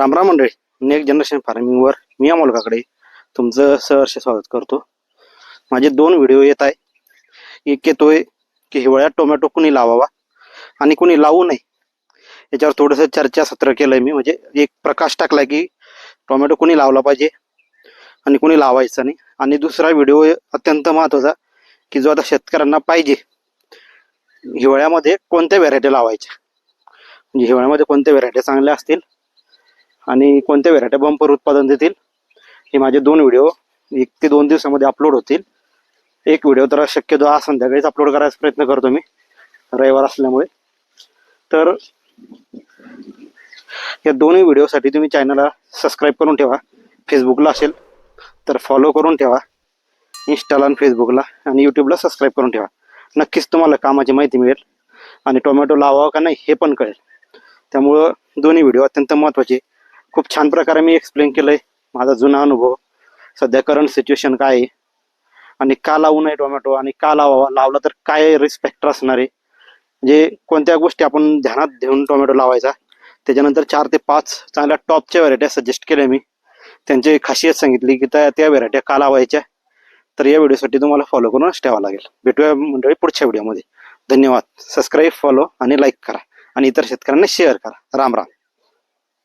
रामराम मंडळी. Next generation फार्मिंगवर मी अमोल काकडे तुमचं सहर्ष स्वागत करतो. माझे दोन व्हिडिओ येत आहे. एक येतोय की हिवाळ्यात टोमॅटो कुणी लावावा आणि कुणी लावू नये? याच्यावर थोडंसं चर्चा सत्र केलं केलंय मी. म्हणजे एक प्रकाश टाकलाय की टोमॅटो कुणी लावला पाहिजे आणि कुणी लावायचं नाही. आणि दुसरा व्हिडिओ अत्यंत महत्त्वाचा की जो आता शेतकऱ्यांना पाहिजे. हिवाळ्यामध्ये कोणत्या व्हेरायटी लावायच्या? म्हणजे हिवाळ्यामध्ये कोणत्या व्हेरायटी चांगल्या असतील? आणि कोणत्या व्हेरायट्या बंपर उत्पादन देतील? हे माझे दोन व्हिडिओ एक ते दोन दिवसामध्ये अपलोड होतील. एक व्हिडिओ तर शक्यतो आज संध्याकाळीच अपलोड करायचा प्रयत्न करतो मी. रविवार असल्यामुळे. तर या दोन्ही व्हिडिओसाठी तुम्ही चॅनलला सबस्क्राईब करून ठेवा. फेसबुकला असेल तर फॉलो करून ठेवा. इंस्टाला आणि फेसबुकला आणि यूट्यूबला सबस्क्राईब करून ठेवा. नक्कीच तुम्हाला कामाची माहिती मिळेल आणि टोमॅटो लावावा का नाही हे पण कळेल. त्यामुळं दोन्ही व्हिडिओ अत्यंत महत्त्वाचे खूप छान प्रकारे मी एक्सप्लेन केलंय माझा जुना अनुभव. सध्या करंट सिच्युएशन काय आहे? आणि का लावू नये टोमॅटो आणि का लावावा लावला तर काय रिस्पेक्ट असणार आहे? म्हणजे कोणत्या गोष्टी आपण ध्यानात घेऊन टोमॅटो लावायचा? त्याच्यानंतर चार ते पाच चांगल्या टॉपच्या व्हरायट्या सजेस्ट केल्या मी. त्यांची खासियत सांगितली की त्या त्या व्हरायट्या का लावायच्या? तर या व्हिडिओसाठी तुम्हाला फॉलो करूनच ठेवावं लागेल. भेटूया मंडळी पुढच्या व्हिडिओमध्ये धन्यवाद. सबस्क्राईब फॉलो आणि लाईक करा. आणि इतर शेतकऱ्यांना शेअर करा. राम राम.